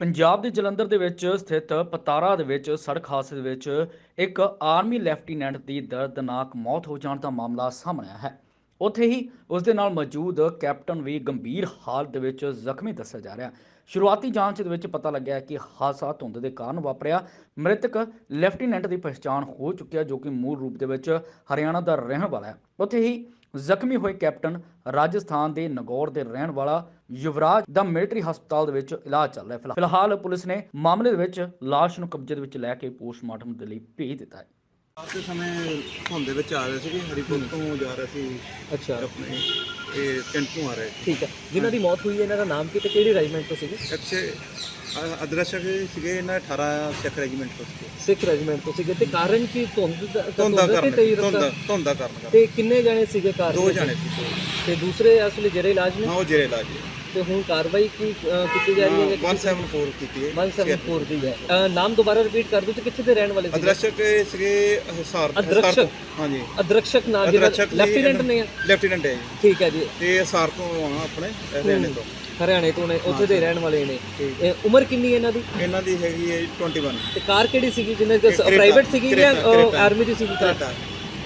ਪੰਜਾਬ ਦੇ ਜਲੰਧਰ ਦੇ ਵਿੱਚ ਸਥਿਤ ਪਤਾਰਾ ਦੇ ਵਿੱਚ, ਸੜਕ ਹਾਦਸੇ ਦੇ ਵਿੱਚ ਇੱਕ ਆਰਮੀ ਲੈਫਟੀਨੈਂਟ ਦੀ ਦਰਦਨਾਕ ਮੌਤ ਹੋ ਜਾਣ ਦਾ ਮਾਮਲਾ ਸਾਹਮਣੇ ਆਇਆ ਹੈ। ਉੱਥੇ ਹੀ ਉਸ ਦੇ ਨਾਲ ਮੌਜੂਦ ਕੈਪਟਨ ਵੀ ਗੰਭੀਰ ਹਾਲਤ ਦੇ ਵਿੱਚ ਜ਼ਖਮੀ ਦੱਸਿਆ ਜਾ ਰਿਹਾ ਸ਼ੁਰੂਆਤੀ ਜਾਂਚ ਦੇ ਵਿੱਚ ਪਤਾ ਲੱਗਿਆ ਕਿ ਹਾਦਸਾ ਧੁੰਦ ਦੇ ਕਾਰਨ ਵਾਪਰਿਆ। ਮ੍ਰਿਤਕ ਲੈਫਟੀਨੈਂਟ ਦੀ ਪਛਾਣ ਹੋ ਚੁੱਕੀ ਹੈ, ਜੋ ਕਿ ਮੂਲ ਰੂਪ ਦੇ ਵਿੱਚ ਹਰਿਆਣਾ ਦਾ ਰਹਿਣ ਵਾਲਾ ਹੈ। ਉੱਥੇ ਹੀ ਜ਼ਖਮੀ ਹੋਏ ਕੈਪਟਨ ਰਾਜਸਥਾਨ ਦੇ ਨਗੌਰ ਦੇ ਰਹਿਣ ਵਾਲਾ ਯੁਵਰਾਜ ਦਾ ਮਿਲਟਰੀ ਹਸਪਤਾਲ ਦੇ ਵਿੱਚ ਇਲਾਜ ਚੱਲ ਰਿਹਾ ਹੈ। ਫਿਲਹਾਲ- ਪੁਲਿਸ ਨੇ ਮਾਮਲੇ ਦੇ ਵਿੱਚ ਲਾਸ਼ ਨੂੰ ਕਬਜ਼ੇ ਦੇ ਵਿੱਚ ਲੈ ਕੇ ਪੋਸਟਮਾਰਟਮ ਦੇ ਲਈ ਭੇਜ ਦਿੱਤਾ ਹੈ। ਕਾਫੀ ਸਮੇਂ ਧੁੰਦ ਦੇ ਵਿੱਚ ਆ ਰਹੇ ਸੀਗੇ ਹਰੀਪੁਰ ਤੋਂ ਜਾ ਰਹੇ ਸੀ। ਅੱਛਾ। ਆਪਣੇ ਇਹ ਟੈਂਪੂ ਆ ਰਹੇ ਠੀਕ ਹੈ। ਜਿਨ੍ਹਾਂ ਦੀ ਮੌਤ ਹੋਈ ਹੈ ਇਹਨਾਂ ਦਾ ਨਾਮ ਕੀ ਤੇ ਕਿਹੜੀ ਰੈਜੀਮੈਂਟ ਤੋਂ ਸੀਗੇ? ਅੱਛੇ ਅਦਰਸ਼ਕ ਸੀਗੇ ਇਹਨਾਂ 18 ਸਿੱਖ ਰੈਜੀਮੈਂਟ ਤੋਂ ਸੀਗੇ। ਸਿੱਖ ਰੈਜੀਮੈਂਟ ਤੋਂ ਸੀਗੇ ਤੇ ਕਾਰਨ ਕੀ? ਧੁੰਦ ਦਾ ਧੁੰਦ ਦਾ ਧੁੰਦ ਤੇ ਤੇਜ਼ ਰਫ਼ਤਾਰ? ਧੁੰਦ ਕਾਰਨ ਤੇ ਕਿੰਨੇ ਜਾਣੇ ਸੀਗੇ ਕਾਰ ਦੋ ਵਿੱਚ? ਜਾਣੇ ਸੀ ਦੋ। ਤੇ ਦੂਸਰੇ ਅਸਲੀ ਜਿਹੜੇ ਇਲਾਜ ਨੇ ਹਾਂ ਉਹ ਜਿਹੜੇ ਇਲਾਜ ਤੇ ਹੁਣ ਕਾਰਵਾਈ ਕੀ ਅ, ਕੀਤੀ ਜਾ ਰਹੀ ਹੈ ਜਾਂ ਕਿਸੇ- 174 ਕੀਤੀ ਹੈ। 174 ਦੀ ਹੈ। ਅ, ਨਾਮ ਦੁਬਾਰਾ ਰਿਪੀਟ ਕਰ ਦਿਓ ਤੇ ਕਿੱਥੇ ਦੇ ਰਹਿਣ ਵਾਲੇ ਸੀਗੇ? ਅਦਰਸ਼ਕ ਸੀਗੇ ਹਿਸਾਰ ਅਦਰਸ਼ਕ? ਹਿਸਾਰ ਤੋਂ- ਹਾਂਜੀ। ਅਦਰਕਸ਼ਕ ਨਾਮ ਜਿਹੜਾ ਲੈਫਟੀਨੈਂਟ ਨੇ? ਆ? ਲੈਫਟੀਨੈਂਟ ਹੈ ਜੀ। ਠੀਕ ਹੈ ਜੀ। ਤੇ ਹਿਸਾਰ ਤੋਂ ਆ ਆਪਣੇ ਹਰਿਆਣੇ ਤੋਂ। ਹਰਿਆਣੇ ਤੋਂ ਨੇ ਉੱਥੇ ਦੇ ਰਹਿਣ ਵਾਲੇ ਨੇ। ਇਹ ਉਮਰ ਕਿੰਨੀ ਹੈ ਇਹਨਾਂ ਦੀ? ਇਹਨਾਂ ਦੀ ਹੈਗੀ ਹੈ 21 ਤੇ ਕਾਰ ਕਿਹੜੀ ਸੀਗੀ? ਜਿਹਨਾਂ ਦੀ ਕਰੇਟਾ, ਪ੍ਰਾਈਵੇਟ ਸੀਗੀ ਜਾਂ। ਆਰਮੀ ਦੀ ਸੀਗੀ car?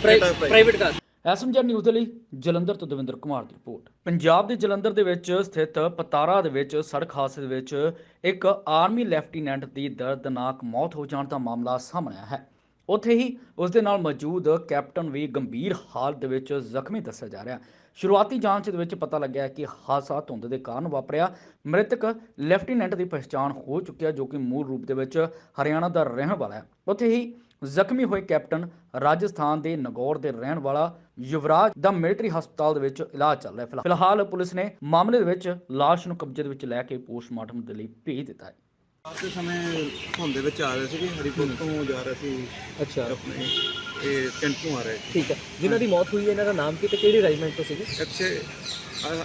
Private car. SMG news ਦੇ ਲਈ ਜਲੰਧਰ ਤੋਂ ਦਵਿੰਦਰ ਕੁਮਾਰ ਦੀ ਰਿਪੋਰਟ। ਪੰਜਾਬ ਦੇ ਜਲੰਧਰ ਦੇ ਵਿੱਚ ਸਥਿਤ ਪਤਾਰਾ ਦੇ ਵਿੱਚ ਸੜਕ ਹਾਦਸੇ ਦੇ ਵਿੱਚ ਇੱਕ ਆਰਮੀ ਲੈਫਟੀਨੈਂਟ ਦੀ ਦਰਦਨਾਕ ਮੌਤ ਹੋ ਜਾਣ ਦਾ ਮਾਮਲਾ ਸਾਹਮਣੇ ਆਇਆ ਹੈ। ਉੱਥੇ ਹੀ ਉਸ ਦੇ ਨਾਲ ਮੌਜੂਦ ਕੈਪਟਨ ਵੀ ਗੰਭੀਰ ਹਾਲਤ ਵਿੱਚ ਜ਼ਖਮੀ ਦੱਸਿਆ ਜਾ ਰਿਹਾ। ਸ਼ੁਰੂਆਤੀ ਜਾਂਚ ਦੇ ਵਿੱਚ ਪਤਾ ਲੱਗਿਆ ਕਿ ਹਾਦਸਾ ਧੁੰਦ ਦੇ ਕਾਰਨ ਵਾਪਰਿਆ। ਮ੍ਰਿਤਕ ਲੈਫਟੀਨੈਂਟ ਦੀ ਪਛਾਣ ਹੋ ਚੁੱਕੀ ਹੈ, ਜੋ ਕਿ ਮੂਲ ਰੂਪ ਦੇ ਵਿੱਚ ਹਰਿਆਣਾ ਦਾ ਰਹਿਣ ਵਾਲਾ ਹੈ। ਉੱਥੇ ਹੀ ਜ਼ਖਮੀ ਹੋਏ ਕੈਪਟਨ ਰਾਜਸਥਾਨ ਦੇ ਨਗੌਰ ਦੇ ਰਹਿਣ ਵਾਲਾ ਯੁਵਰਾਜ ਦਾ ਮਿਲਟਰੀ ਹਸਪਤਾਲ ਦੇ ਵਿੱਚ ਇਲਾਜ ਚੱਲ ਰਿਹਾ ਹੈ। ਫਿਲਹਾਲ- ਫਿਲਹਾਲ ਪੁਲਿਸ ਨੇ ਮਾਮਲੇ ਦੇ ਵਿੱਚ ਲਾਸ਼ ਨੂੰ ਕਬਜ਼ੇ ਦੇ ਵਿੱਚ ਲੈ ਕੇ ਪੋਸਟਮਾਰਟਮ ਦੇ ਲਈ ਭੇਜ ਦਿੱਤਾ ਹੈ। ਕਾਫੀ ਸਮੇਂ ਦੇ ਵਿੱਚ ਆ ਰਹੇ ਸੀਗੇ ਹਰੀਪੁਰ ਤੋਂ ਜਾ ਰਹੇ ਸੀ। ਅੱਛਾ। ਆਪਣੇ ਇਹ ਟੈਂਪੂ ਆ ਰਹੇ ਸੀ। ਠੀਕ ਹੈ। ਜਿਨ੍ਹਾਂ ਦੀ ਮੌਤ ਹੋਈ ਹੈ ਇਹਨਾਂ ਦਾ ਨਾਮ ਕੀ ਤੇ ਕਿਹੜੀ ਰੈਜੀਮੈਂਟ ਤੋਂ ਸੀਗੇ? ਅੱਛੇ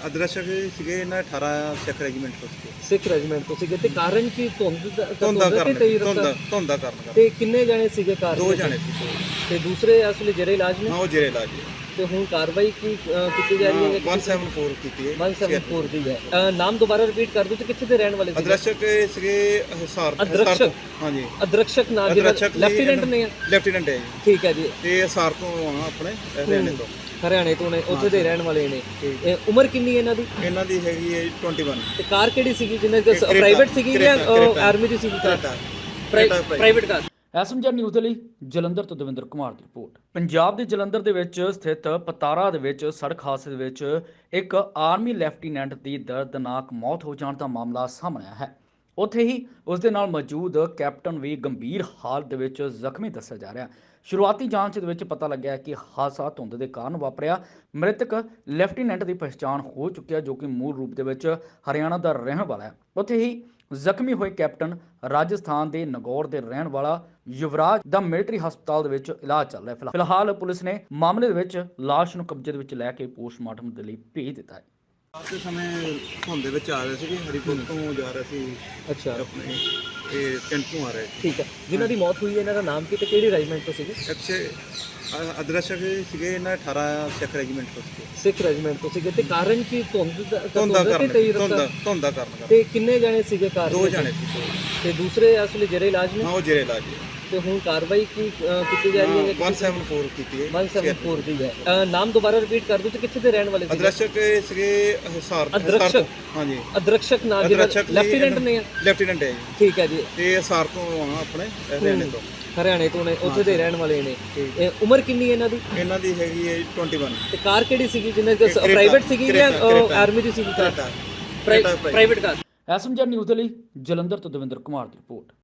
ਅਦਰਸ਼ਕ ਸੀਗੇ ਇਹਨਾਂ 18 ਸਿੱਖ ਰੈਜੀਮੈਂਟ ਤੋਂ ਸੀਗੇ। ਸਿੱਖ ਰੈਜੀਮੈਂਟ ਤੋਂ ਸੀਗੇ। ਤੇ ਕਾਰਨ ਕੀ? ਧੁੰਦ ਧੁੰਦ ਕਾਰਨ ਧੁੰਦ? ਧੁੰਦ ਕਾਰਨ ਤੇ ਕਿੰਨੇ ਜਾਣੇ ਸੀਗੇ ਕਾਰ ਦੋ? ਜਾਣੇ ਸੀ। ਤੇ ਦੂਸਰੇ ਅਸਲੀ ਜਿਹੜੇ ਇਲਾਜ ਨੇ? ਹਾਂ ਉਹ ਜਿਹੜੇ ਇਲਾਜ ਤੇ ਹੁਣ ਕਾਰਵਾਈ ਕੀ ਅ, ਕੀਤੀ ਜਾ ਰਹੀ ਹੈ ਜਾਂ ਕਿਸੇ- 174 ਕੀਤੀ ਹੈ। 174 ਦੀ ਹੈ। ਅ, ਨਾਮ ਦੁਬਾਰਾ ਰਿਪੀਟ ਕਰ ਦਿਓ ਤੇ ਕਿੱਥੇ ਦੇ ਰਹਿਣ ਵਾਲੇ ਸੀਗੇ? ਅਦਰਸ਼ਕ ਸੀਗੇ ਹਿਸਾਰ ਅਦਰਸ਼ਕ? ਹਿਸਾਰ ਹਾਂਜੀ ਅਦਰਕਸ਼ਕ ਜਿਹੜਾ ਅਦਰਸ਼ਕ ਜੀ ਲੈਫਟੀਨੈਂਟ ਨੇ? ਲੈਫਟੀਨੈਂਟ ਹੈ ਜੀ। ਠੀਕ ਹੈ ਜੀ। ਤੇ ਹਿਸਾਰ ਤੋਂ ਆ ਆਪਣੇ ਹਰਿਆਣੇ ਤੋਂ। ਹਰਿਆਣੇ ਤੋਂ ਨੇ ਉੱਥੇ ਦੇ ਰਹਿਣ ਵਾਲੇ ਨੇ। ਠੀਕ। ਇਹ ਉਮਰ ਕਿੰਨੀ ਹੈ ਇਹਨਾਂ ਦੀ? ਇਹਨਾਂ ਦੀ ਹੈਗੀ ਹੈ 21 ਤੇ ਕਾਰ ਕਿਹੜੀ ਸੀਗੀ? ਜਿਹਨਾਂ ਕਰੇਟਾ, ਪ੍ਰਾਈਵੇਟ ਸੀਗੀ ਜਾਂ ਕਰੇਟਾ, ਕਰੇਟਾ। ਆਰਮੀ ਦੀ ਸੀਗੀ car? Creta. Creta private car. SMG news ਦੇ ਲਈ ਜਲੰਧਰ ਤੋਂ ਦਵਿੰਦਰ ਕੁਮਾਰ ਦੀ ਰਿਪੋਰਟ। ਪੰਜਾਬ ਦੇ ਜਲੰਧਰ ਦੇ ਵਿੱਚ ਸਥਿਤ ਪਤਾਰਾ ਦੇ ਵਿੱਚ ਸੜਕ ਹਾਦਸੇ ਦੇ ਵਿੱਚ ਇੱਕ ਆਰਮੀ ਲੈਫਟੀਨੈਂਟ ਦੀ ਦਰਦਨਾਕ ਮੌਤ ਹੋ ਜਾਣ ਦਾ ਮਾਮਲਾ ਸਾਹਮਣੇ ਆਇਆ ਹੈ। ਉੱਥੇ ਹੀ ਉਸ ਦੇ ਨਾਲ ਮੌਜੂਦ ਕੈਪਟਨ ਵੀ ਗੰਭੀਰ ਹਾਲਤ ਦੇ ਵਿੱਚ ਜ਼ਖਮੀ ਦੱਸਿਆ ਜਾ ਰਿਹਾ ਸ਼ੁਰੂਆਤੀ ਜਾਂਚ ਦੇ ਵਿੱਚ ਪਤਾ ਲੱਗਿਆ ਕਿ ਹਾਦਸਾ ਧੁੰਦ ਦੇ ਕਾਰਨ ਵਾਪਰਿਆ। ਮ੍ਰਿਤਕ ਲੈਫਟੀਨੈਂਟ ਦੀ ਪਛਾਣ ਹੋ ਚੁੱਕੀ ਹੈ, ਜੋ ਕਿ ਮੂਲ ਰੂਪ ਦੇ ਵਿੱਚ ਹਰਿਆਣਾ ਦਾ ਰਹਿਣ ਵਾਲਾ ਹੈ। ਉੱਥੇ ਹੀ ਜ਼ਖਮੀ ਹੋਏ ਕੈਪਟਨ ਰਾਜਸਥਾਨ ਦੇ ਨਗੌਰ ਦੇ ਰਹਿਣ ਵਾਲਾ ਯੁਵਰਾਜ ਦਾ ਮਿਲਟਰੀ ਹਸਪਤਾਲ ਦੇ ਵਿੱਚ ਇਲਾਜ ਚੱਲ ਰਿਹਾ ਹੈ। ਫਿਲਹਾਲ ਪੁਲਿਸ ਨੇ ਮਾਮਲੇ ਦੇ ਵਿੱਚ ਲਾਸ਼ ਨੂੰ ਕਬਜ਼ੇ ਦੇ ਵਿੱਚ ਲੈ ਕੇ ਪੋਸਟਮਾਰਟਮ ਦੇ ਲਈ ਭੇਜ ਦਿੱਤਾ ਹੈ। ਕਾਫੀ ਸਮੇਂ ਧੁੰਦ ਦੇ ਵਿੱਚ ਆ ਰਹੇ ਸੀਗੇ ਹਰੀਪੁਰ ਤੋਂ ਜਾ ਰਹੇ ਸੀ ਅੱਛਾ। ਆਪਣੇ ਇਹ ਟੈਂਪੂ ਆ ਰਹੇ ਸੀ। ਠੀਕ ਹੈ। ਜਿਨ੍ਹਾਂ ਦੀ ਮੌਤ ਹੋਈ ਹੈ ਇਹਨਾਂ ਦਾ ਨਾਮ ਕੀ ਤੇ ਕਿਹੜੀ ਰੈਜੀਮੈਂਟ ਤੋਂ ਸੀਗੇ? ਅੱਛੇ ਅਦਰਸ਼ਕ ਸੀਗੇ ਇਹਨਾਂ 18 ਸਿੱਖ ਰੈਜੀਮੈਂਟ ਤੋਂ ਸੀਗੇ। ਸਿੱਖ ਰੈਜੀਮੈਂਟ ਤੋਂ ਸੀਗੇ। ਤੇ ਕਾਰਨ ਕੀ? ਧੁੰਦ ਧੁੰਦ ਦਾ ਧੁੰਦ ਤੇ ਕਾਰਨ ਤੇਜ਼ ਧੁੰਦ ਰਫ਼ਤਾਰ? ਧੁੰਦ ਦਾ ਕਾਰਨ ਤੇ ਕਿੰਨੇ ਜਾਣੇ ਸੀਗੇ ਕਾਰ ਦੋ ਵਿੱਚ? ਜਾਣੇ ਸੀ ਦੋ। ਤੇ ਦੂਸਰੇ ਅਸਲੀ ਜਿਹੜੇ ਇਲਾਜ ਨੇ? ਹਾਂ ਉਹ ਜਿਹੜੇ ਇਲਾਜ ਤੇ ਹੁਣ ਕਾਰਵਾਈ ਕੀ ਕੀਤੀ ਜਾ ਰਹੀ ਹੈ ਜਾਂ ਕਿਸੇ- 174 ਕੀਤੀ ਹੈ। 174 ਦੀ ਹੈ। ਨਾਮ ਦੁਬਾਰਾ ਰਿਪੀਟ ਕਰ ਦਿਓ ਤੇ ਕਿੱਥੇ ਦੇ ਰਹਿਣ ਵਾਲੇ ਸੀਗੇ? ਅਦਰਸ਼ਕ ਸੀਗੇ ਹਿਸਾਰ ਅਦਰਸ਼ਕ? ਹਿਸਾਰ ਤੋਂ- ਹਾਂਜੀ। ਅਦਰਕਸ਼ਕ ਨਾਮ ਜਿਹੜਾ ਅਦਰਸ਼ਕ ਜੀ ਲੈਫਟੀਨੈਂਟ ਨੇ ਆ? ਲੈਫਟੀਨੈਂਟ ਹੈ ਜੀ। ਠੀਕ ਹੈ ਜੀ। ਤੇ ਹਿਸਾਰ ਤੋਂ ਆ ਆਪਣੇ ਹਰਿਆਣੇ ਤੋਂ। ਹਰਿਆਣੇ ਤੋਂ ਨੇ ਉੱਥੇ ਦੇ ਰਹਿਣ ਵਾਲੇ ਨੇ। ਠੀਕ। ਇਹ ਉਮਰ ਕਿੰਨੀ ਹੈ ਇਹਨਾਂ ਦੀ? ਇਹਨਾਂ ਦੀ ਹੈਗੀ ਹੈ 21 ਤੇ ਕਾਰ ਕਿਹੜੀ ਸੀਗੀ? ਜਿਹਨਾਂ ਦੀ ਕਰੇਟਾ, ਪ੍ਰਾਈਵੇਟ ਸੀਗੀ ਜਾਂ ਕਰੇਟਾ, ਕਰੇਟਾ। ਆਰਮੀ ਦੀ ਸੀਗੀ? Car Creta Creta, private car. SMG news ਦੇ ਲਈ ਜਲੰਧਰ ਤੋਂ ਦਵਿੰਦਰ ਕੁਮਾਰ ਦੀ ਰਿਪੋਰਟ।